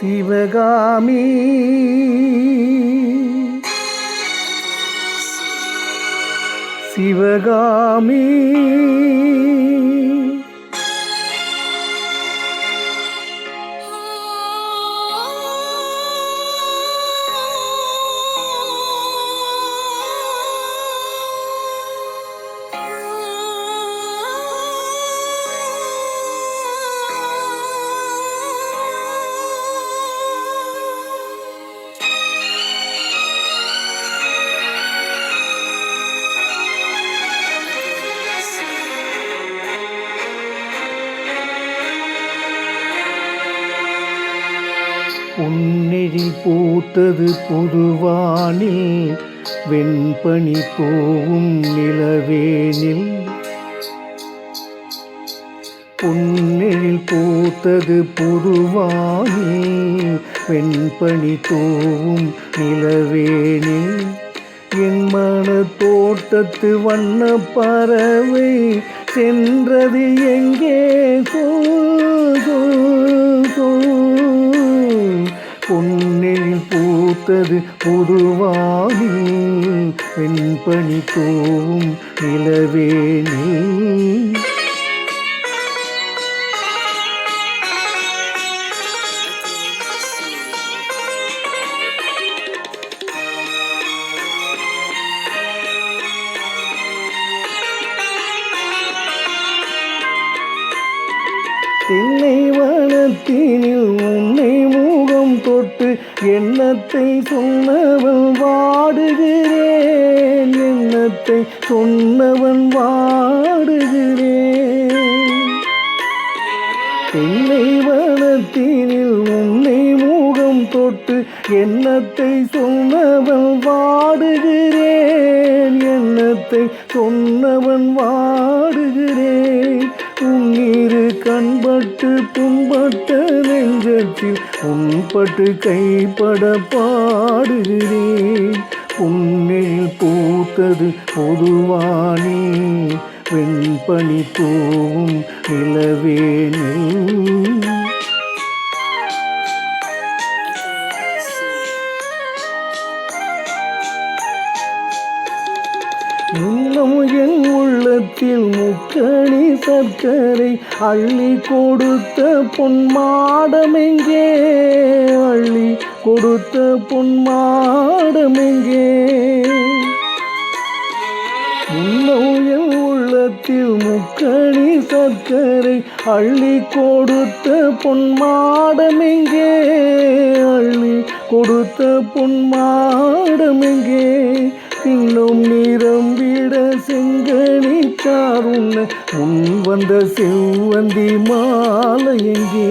சிவகாமி. சிவகாமி. உன்னெழில் பூத்தது புதுவானில் வெண்பனி தூவும் நிலவேனில் பொன்னெழில் பூத்தது புதுவானில் வெண்பனி தூவும் நிலவேனில் என் மன தோட்டத்து வண்ண பறவை சென்றது எங்கே? சொல், பொன்னில் பூத்தது புதுவானி வெண்பனி தூவும் நிலவேனி தென்னை வனத்தினில் உன்னை மூகம் தொட்டு எண்ணத்தை சொன்னவன் வாடுகிறேன். எண்ணத்தை சொன்னவன் வாடுகிறேன். தென்னை வனத்தினில் உன்னை மூகம் தொட்டு எண்ணத்தை சொன்னவன் வாடுகிறேன். எண்ணத்தை சொன்னவன் வாடுகிறேன். கண்பட்டு புண்பட்ட நெஞ்சத்தில் உன்பட்டு கைப்பட பாடுகிறேன். உன்னில் பூத்தது பொதுவானி வெண்பனி பூவும் நிலவேனே உள்ளத்தில் முக்கணி சர்க்கரை அள்ளி கொடுத்த பொன்மாடமெங்கே? அள்ளி கொடுத்த பொன்மாடமெங்கே? இன்னும் உள்ளத்தில் முக்கணி சர்க்கரை அள்ளி கொடுத்த பொன்மாடமெங்கே? அள்ளி கொடுத்த பொன்மாடமெங்கே? இன்னும் நிறம் சாருண்ண முன் வந்த செவ்வந்தி மாலை எங்கே?